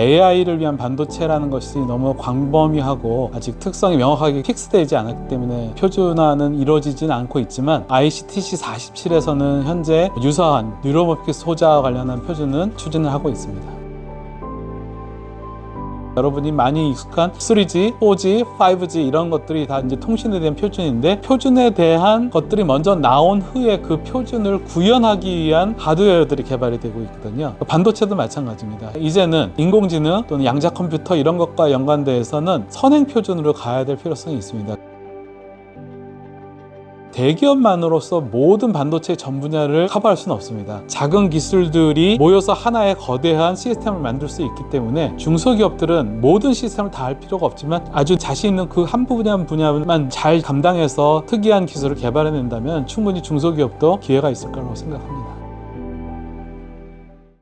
AI를 위한 반도체라는 것이 너무 광범위하고 아직 특성이 명확하게 픽스되지 않았기 때문에 표준화는 이루어지진 않고 있지만 ICTC 47에서는 현재 유사한 뉴로모픽 소자와 관련한 표준은 추진을 하고 있습니다. 여러분이 많이 익숙한 3G, 4G, 5G 이런 것들이 다 이제 통신에 대한 표준인데 표준에 대한 것들이 먼저 나온 후에 그 표준을 구현하기 위한 하드웨어들이 개발이 되고 있거든요. 반도체도 마찬가지입니다. 이제는 인공지능 또는 양자 컴퓨터 이런 것과 연관돼서는 선행 표준으로 가야 될 필요성이 있습니다. 대기업만으로서 모든 반도체 전 분야를 커버할 수는 없습니다. 작은 기술들이 모여서 하나의 거대한 시스템을 만들 수 있기 때문에 중소기업들은 모든 시스템을 다 할 필요가 없지만 아주 자신 있는 그한 분야 분야만 잘 감당해서 특이한 기술을 개발해낸다면 충분히 중소기업도 기회가 있을 거라고 생각합니다.